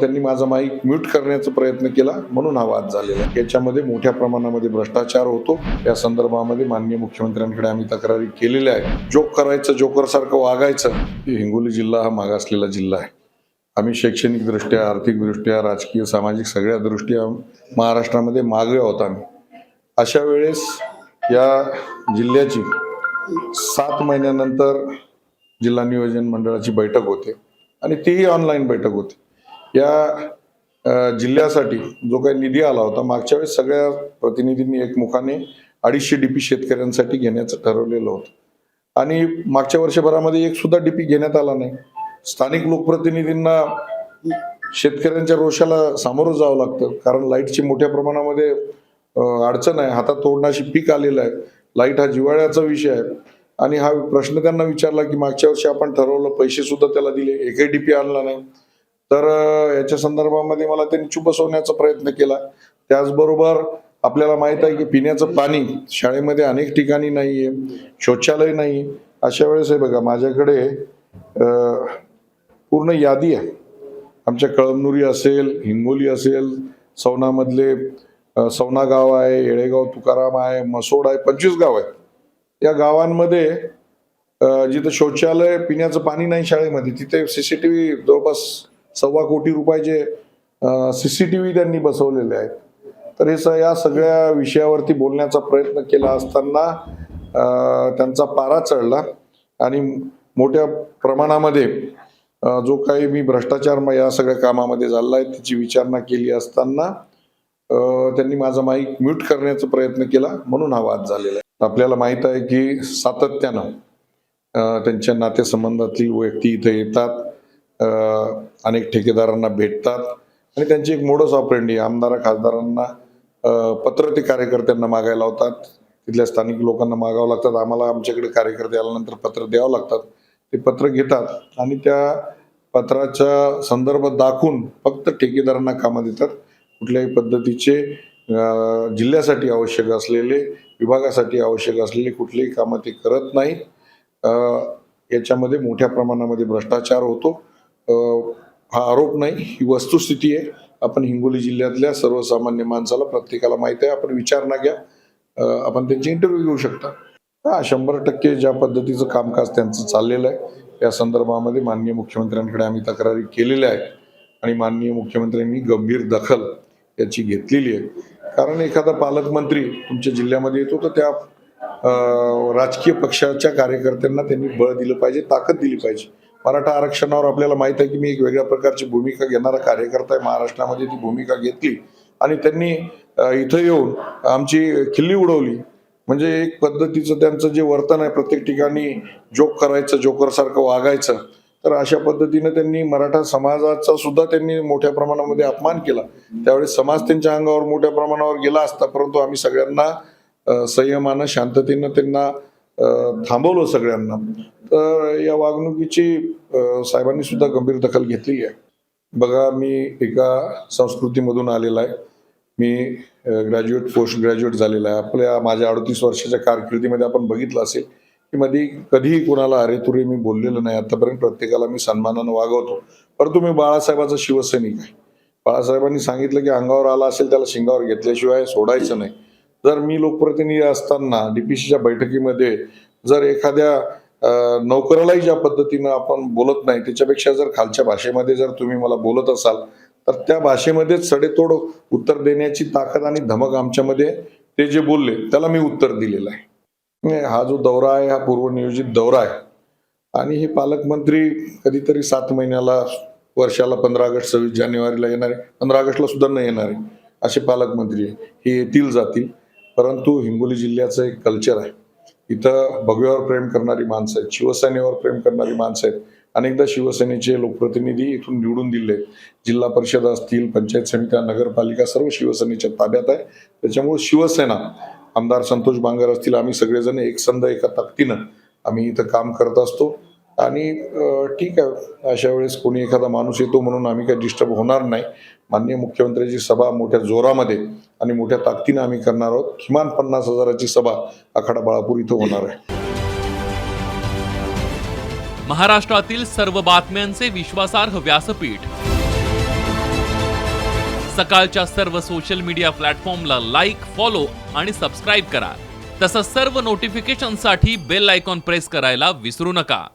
त्यांनी माझा mic mute करण्याचा प्रयत्न केला म्हणून हा वाद झालेला. आहे. याच्यामध्ये मोठ्या प्रमाणामध्ये भ्रष्टाचार होतो. या संदर्भामध्ये माननीय मुख्यमंत्र्यांकडे आम्ही तक्रारी केलेल्या आहे जोक करायचं जोकर सारखं वागायचं हिंगोली जिल्हा हा मागासलेला जिल्हा आहे. आम्ही शैक्षणिकदृष्ट्या आर्थिकदृष्ट्या राजकीय सामाजिक सगळ्या दृष्ट्या महाराष्ट्रामध्ये मागे आहोत आम्ही. अशा वेळेस या जिल्ह्याची सात महिन्यानंतर जिल्हा नियोजन मंडळाची बैठक होते आणि तीही ऑनलाईन बैठक होती. या जिल्ह्यासाठी जो काही निधी आला होता मागच्या वेळेस सगळ्या प्रतिनिधींनी एकमुखाने अडीचशे डीपी शेतकऱ्यांसाठी घेण्याचं ठरवलेलं होतं. आणि मागच्या वर्षभरामध्ये एक सुद्धा डीपी घेण्यात आला नाही. स्थानिक लोकप्रतिनिधींना शेतकऱ्यांच्या रोषाला सामोरं जावं लागतं कारण लाईटची मोठ्या प्रमाणामध्ये अडचण आहे हातात तोडण्याशी पीक आलेलं आहे लाइट हा जिव्हाळ्याचा विषय आहे. आणि हा प्रश्न त्यांना विचारला की मागच्या वर्षी आपण ठरवलं पैसे सुद्धा त्याला दिले एकही डीपी आणला नाही. तर याच्या संदर्भामध्ये मला त्यांनी चूप बसवण्याचा प्रयत्न केला. त्याचबरोबर आपल्याला माहीत आहे की पिण्याचं पाणी शाळेमध्ये अनेक ठिकाणी नाहीये शौचालय नाही अशा वेळेस हे बघा माझ्याकडे पूर्ण यादी आहे. आमच्या कळमनुरी असेल हिंगोली असेल सौनामधले अ, सौना गाव आहे येळेगाव तुकाराम आहे मसोड आहे पंचवीस गाव आहेत. या गावांमध्ये जिथं शौचालय पिण्याचं पाणी नाही शाळेमध्ये तिथे सीसीटीव्ही जवळपास सव्वा कोटी रुपयाचे व्ही त्यांनी बसवलेले आहेत. तर हे स या सगळ्या विषयावरती बोलण्याचा प्रयत्न केला असताना त्यांचा पारा चढला आणि मोठ्या प्रमाणामध्ये जो काही मी भ्रष्टाचार या सगळ्या कामामध्ये झाला आहे त्याची विचारणा केली असताना त्यांनी माझा माईक म्यूट करण्याचा प्रयत्न केला म्हणून हा वाद झालेला आहे. आपल्याला माहीत आहे की सातत्यानं त्यांच्या नातेसंबंधातील व्यक्ती इथे येतात. अनेक ठेकेदारांना भेटतात आणि त्यांची एक मोडस ऑपरेंडी आमदार खासदारांना पत्र ते कार्यकर्त्यांना मागायला लावतात. तिथल्या स्थानिक लोकांना मागावं लागतात. आम्हाला आमच्याकडे कार्यकर्ते आल्यानंतर पत्र द्यावं लागतात. ते पत्र घेतात आणि त्या पत्राच्या संदर्भ दाखवून फक्त ठेकेदारांना कामं देतात. कुठल्याही पद्धतीचे जिल्ह्यासाठी आवश्यक असलेले विभागासाठी आवश्यक असलेले कुठलेही कामं ते करत नाहीत. याच्यामध्ये मोठ्या प्रमाणामध्ये भ्रष्टाचार होतो. हा आरोप नाही. ही वस्तुस्थिती आहे. आपण हिंगोली जिल्ह्यातल्या सर्वसामान्य माणसाला प्रत्येकाला माहीत आहे. आपण विचार ना घ्या आपण त्यांचे इंटरव्ह्यू घेऊ शकता. हा शंभर टक्के ज्या पद्धतीचं कामकाज त्यांचं चाललेलं आहे या संदर्भामध्ये माननीय मुख्यमंत्र्यांकडे आम्ही तक्रारी केलेल्या आहेत. आणि माननीय मुख्यमंत्र्यांनी गंभीर दखल याची घेतलेली आहे. कारण एखादा पालकमंत्री तुमच्या जिल्ह्यामध्ये येतो तर त्या राजकीय पक्षाच्या कार्यकर्त्यांना त्यांनी बळ दिलं पाहिजे ताकद दिली पाहिजे. मराठा आरक्षणावर आपल्याला माहीत आहे की मी एक वेगळ्या प्रकारची भूमिका घेणारा कार्यकर्ता आहे. महाराष्ट्रामध्ये ती भूमिका घेतली आणि त्यांनी इथं येऊन आमची खिल्ली उडवली. म्हणजे एक पद्धतीचं त्यांचं जे वर्तन आहे प्रत्येक ठिकाणी जोक करायचं जोकरसारखं वागायचं तर अशा पद्धतीनं त्यांनी मराठा समाजाचा सुद्धा त्यांनी मोठ्या प्रमाणामध्ये अपमान केला. त्यावेळेस समाज त्यांच्या अंगावर मोठ्या प्रमाणावर गेला असता परंतु आम्ही सगळ्यांना संयमानं शांततेनं त्यांना थांबवलं सगळ्यांना. तर या वागणुकीची साहेबांनी सुद्धा गंभीर दखल घेतली आहे. बघा मी एका संस्कृतीमधून आलेला आहे. मी ग्रॅज्युएट पोस्ट ग्रॅज्युएट झालेला आहे. आपल्या माझ्या अडतीस वर्षाच्या कारकिर्दीमध्ये आपण बघितलं असेल की मध्ये कधीही कोणाला अरे तुरे मी बोललेलं नाही. आतापर्यंत प्रत्येकाला मी सन्मानानं वागवतो. परंतु मी बाळासाहेबाचा शिवसैनिक आहे. बाळासाहेबांनी सांगितलं की अंगावर आला असेल त्याला शिंगावर घेतल्याशिवाय सोडायचं नाही. जर मी लोकप्रतिनिधी असताना डीपीसीच्या बैठकीमध्ये जर एखाद्या नोकरालाही ज्या पद्धतीनं आपण बोलत नाही त्याच्यापेक्षा जर खालच्या भाषेमध्ये जर तुम्ही मला बोलत असाल तर त्या भाषेमध्येच सडेतोड उत्तर देण्याची ताकद आणि धमक आमच्यामध्ये ते जे बोलले त्याला मी उत्तर दिलेलं आहे. हा जो दौरा आहे हा पूर्वनियोजित दौरा आहे. आणि हे पालकमंत्री कधीतरी सात महिन्याला वर्षाला पंधरा ऑगस्ट सव्वीस जानेवारीला येणार आहे. पंधरा ऑगस्टला सुद्धा न येणार आहे. असे पालकमंत्री हे येतील जातील. परंतु हिंगोली जिल्ह्याचं एक कल्चर आहे. इथं भगव्यावर प्रेम करणारी माणसं आहेत शिवसेनेवर प्रेम करणारी माणसं आहेत. अनेकदा शिवसेनेचे लोकप्रतिनिधी इथून निवडून दिले. आहेत. जिल्हा परिषद असतील पंचायत समित्या नगरपालिका सर्व शिवसेनेच्या ताब्यात आहे. त्याच्यामुळे शिवसेना आमदार संतोष बांगर असतील आम्ही सगळेजण एकसंध एका ताकदीनं आम्ही इथं काम करत असतो. आणि ठीक आहे अशा वेळेस कोणी एखादा माणूस येतो म्हणून आम्ही काही डिस्टर्ब होणार नाही. माननीय मुख्यमंत्र्यांची सभा मोठ्या जोरामध्ये आणि मोठ्या ताकदीनं आम्ही करणार आहोत. किमान पन्नास हजाराची सभा आखाडा बाळापूर इथं होणार आहे. महाराष्ट्रातील सर्व बातम्यांचे विश्वासार्ह व्यासपीठ. सकाळच्या सर्व सोशल मीडिया प्लॅटफॉर्मला लाईक फॉलो आणि सबस्क्राईब करा. तसंच सर्व नोटिफिकेशनसाठी बेल आयकॉन प्रेस करायला विसरू नका.